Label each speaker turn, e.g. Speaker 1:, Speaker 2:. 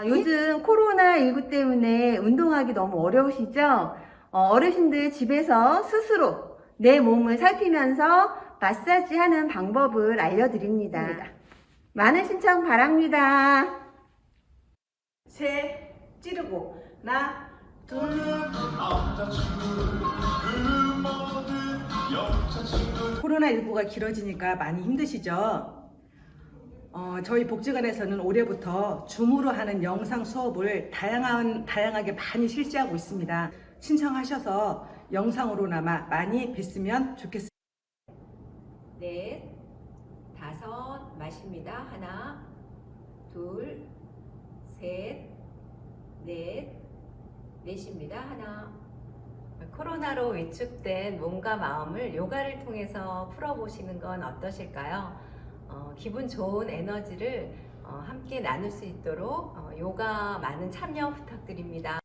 Speaker 1: 아, 요즘 코로나19 때문에 운동하기 너무 어려우시죠? 어, 르신들 집에서 스스로 내 몸을 살피면서 마사지 하는 방법을 알려드립니다. 많은 신청 바랍니다.
Speaker 2: 세 찌르고 나 둘. 코로나19가 길어지니까 많이 힘드시죠? 어, 저희 복지관에서는 올해부터 줌으로 하는 영상 수업을 다양한, 다양하게 많이 실시하고 있습니다. 신청하셔서 영상으로나마 많이 뵀으면 좋겠습니다.
Speaker 3: 넷, 다섯, 마십니다. 하나, 둘, 셋, 넷, 넷입니다. 하나. 코로나로 위축된 몸과 마음을 요가를 통해서 풀어보시는 건 어떠실까요? 어, 기분 좋은 에너지를 어, 함께 나눌 수 있도록 어, 요가 많은 참여 부탁드립니다.